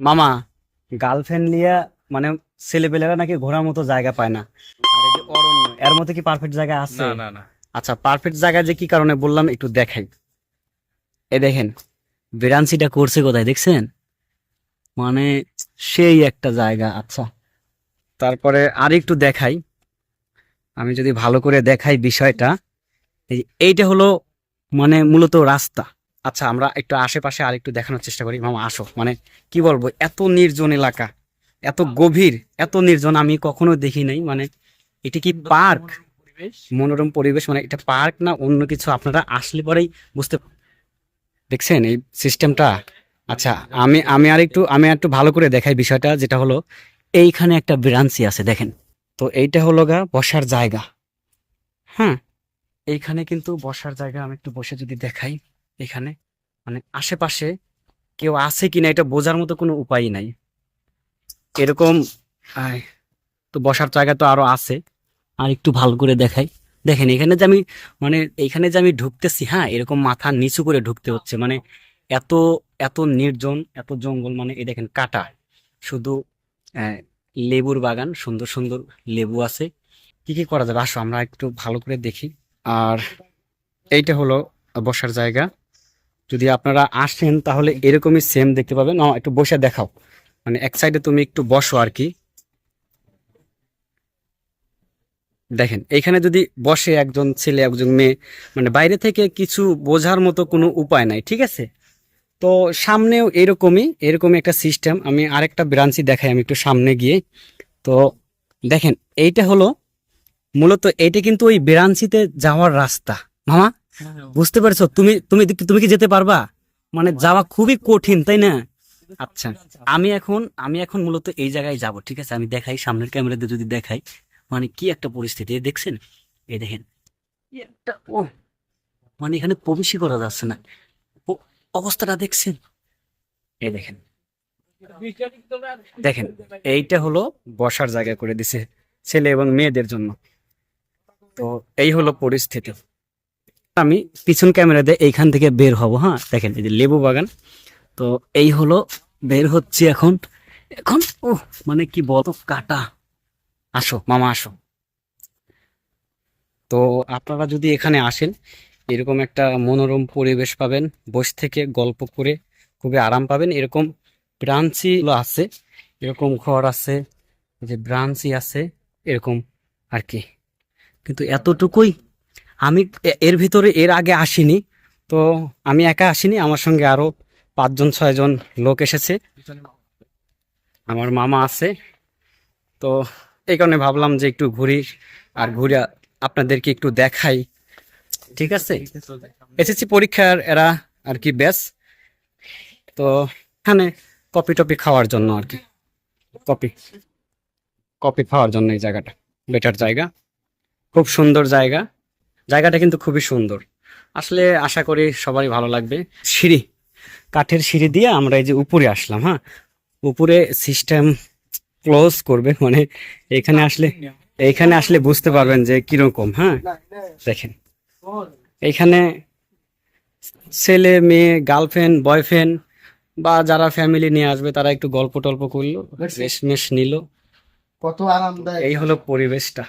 মামা। গার্লফ্রেন্ড নিয়ে মানে ছেলেপেলেরা নাকি ঘোরার মতো জায়গা পায় না। আর এই যে অরণ্য এর মধ্যে কি পারফেক্ট জায়গা আছে? না না না। আচ্ছা পারফেক্ট জায়গা যে কি কারণে বললাম একটু দেখাই। এ দেখেন বিরানসিটা করছে কোথায় দেখছেন? মানে সেই একটা জায়গা আচ্ছা। তারপরে আর একটু দেখাই। আমি যদি ভালো করে দেখাই বিষয়টা এই এইটা হলো মানে মূলত রাস্তা। আচ্ছা আমরা একটু আশেপাশে আর একটু দেখানোর চেষ্টা করি। মামা আসো। মানে কি বলব এত নির্জন এলাকা এত গভীর এত নির্জন আমি কখনো দেখি নাই। মানে এটা কি পার্ক? মনোরম পরিবেশ মানে এটা পার্ক না অন্য কিছু? আপনারা আসলে পরেই বুঝতে দেখছেন এই সিস্টেমটা? আচ্ছা আমি আমি আর একটু আমি আর একটু ভালো করে দেখাই বিষয়টা যেটা হলো এইখানে একটা ব্রাঞ্চি আছে দেখেন। তো এইটা হলো গা বসার জায়গা। হ্যাঁ এইখানে কিন্তু বসার জায়গা আমি একটু বসে যদি দেখাই। এখানে। মানে আশেপাশে কেউ আছে কি না এটা বোঝার মতো কোনো উপায় নাই। এরকম তো বসার জায়গা তো আরও আছে। আর একটু ভালো করে দেখাই। দেখেন, এখানে যে আমি মানে এখানে যে আমি ঢুকতেছি হ্যাঁ এরকম মাথা নিচু করে ঢুকতে হচ্ছে। মানে এত এত নির্জন, এত জঙ্গল মানে এই দেখেন কাটা। শুধু লেবুর বাগান, সুন্দর সুন্দর লেবু আছে। কি কি করা যাবে? আসো, আমরা একটু ভালো করে দেখি। আর এইটা হলো বসার জায়গা। যদি আপনারা আসেন, তাহলে এরকমই সেম দেখতে পাবেন। একটু বসে দেখাও। মানে এক সাইডে তুমি একটু বসো আর কি। দেখেন, এখানে যদি বসে একজন ছেলে, একজন মেয়ে মানে বাইরে থেকে কিছু বোঝার মতো কোনো উপায় নাই, ঠিক আছে? তো সামনেও এরকমই এরকমই একটা সিস্টেম আমি আরেকটা ব্রাঞ্চি দেখাই, আমি একটু সামনে গিয়ে। তো দেখেন, এইটা হলো মূলত, এইটা কিন্তু ওই ব্রাঞ্চিতে যাওয়ার রাস্তা। মামা বুঝতে পারছ? তুমি তুমি তুমি কি যেতে পারবা? মানে যাওয়া খুবই কঠিন, তাই না? আচ্ছা আমি এখন আমি এখন মূলত এই জায়গায় যাব, ঠিক আছে? আমি দেখাই, সামনের ক্যামেরাতে যদি দেখাই মানে কি একটা পরিস্থিতি। দেখছেন? এই দেখেন। ও মানে এখানে প্রবেশই করা যাচ্ছে না। অবস্থাটা দেখছেন? এই দেখেন। দেখেন, এইটা হলো বসার জায়গা করে দিছে ছেলে এবং মেয়েদের জন্য। তো এই হলো পরিস্থিতি। আমি পিছন ক্যামেরা দিয়ে এইখান থেকে বের হব হ্যাঁ? দেখেন, এই যে লেবু বাগান। তো এই হলো বের হচ্ছে এখন। এখন ও মানে কি বত কাটা। আসো, মামা, আসো। তো আপনারা যদি এখানে আসেন, এরকম একটা মনোরম পরিবেশ পাবেন, বসে থেকে গল্প করে খুবই আরাম পাবেন। এরকম ব্রাঞ্চি আছে, এরকম ঘর আছে যে ব্রাঞ্চি আছে, এরকম আর কি। কিন্তু এতটুকুই আমি এর ভিতরে এর আগে আসিনি, তো আমি একা আসিনি, আমার সঙ্গে আরও পাঁচজন, ছয়জন লোক এসেছে। আমার মামা আছে। তো এই কারণে ভাবলাম যে একটু ঘুরি আর ঘুরে আপনাদেরকে একটু দেখাই। ঠিক আছে? এসেছি পরীক্ষার এরা আর কি ব্যাস। তো এখানে কপি টপি খাওয়ার জন্য আর কি। কপি কপি খাওয়ার জন্য এই জায়গাটা। বেটার জায়গা। খুব সুন্দর জায়গা। জায়গাটা কিন্তু খুবই সুন্দর। আসলে আশা করি সবারই ভালো লাগবে। সিঁড়ি কাঠের সিঁড়ি দিয়ে আমরা এই যে উপরে আসলাম হ্যাঁ? উপরে সিস্টেম ক্লোজ করবে মানে এখানে আসলে এইখানে আসলে বুঝতে পারবেন যে কীরকম হ্যাঁ? দেখেন এইখানে ছেলে মেয়ে গার্লফ্রেন্ড বয়ফ্রেন্ড বা যারা ফ্যামিলি নিয়ে আসবে তারা একটু গল্প টল্প করল রেশমেশ নিল। কত আরামদায়ক। এই হলো পরিবেশটা।